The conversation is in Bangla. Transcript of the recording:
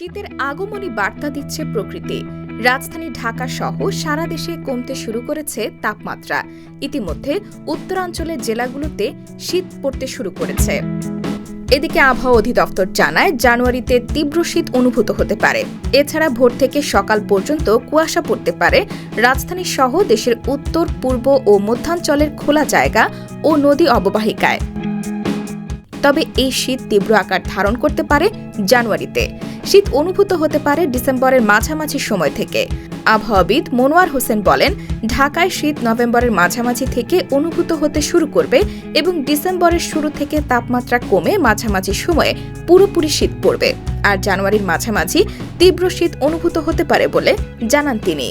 শীতের আগমনী বার্তা দিচ্ছে প্রকৃতি। রাজধানী ঢাকা সহ সারা দেশে কমতে শুরু করেছে তাপমাত্রা। ইতিমধ্যে উত্তরাঞ্চলের জেলাগুলোতে শীত পড়তে শুরু করেছে। এদিকে আবহাওয়া অধিদপ্তর জানায়, জানুয়ারিতে তীব্র শীত অনুভূত হতে পারে। এছাড়া ভোর থেকে সকাল পর্যন্ত কুয়াশা পড়তে পারে। রাজধানী সহ দেশের উত্তর, পূর্ব ও মধ্যাঞ্চলের খোলা জায়গা ও নদী অববাহিকায়। তবে এই শীত তীব্র আকার ধারণ করতে পারে জানুয়ারিতে। শীত অনুভূত হতে পারে ডিসেম্বরের মাঝামাঝি সময় থেকে। আবহাওয়াবিদ মনোয়ার হোসেন বলেন, ঢাকায় শীত নভেম্বরের মাঝামাঝি থেকে অনুভূত হতে শুরু করবে এবং ডিসেম্বরের শুরু থেকে তাপমাত্রা কমে মাঝামাঝি সময়ে পুরোপুরি শীত পড়বে। আর জানুয়ারির মাঝামাঝি তীব্র শীত অনুভূত হতে পারে বলে জানান তিনি।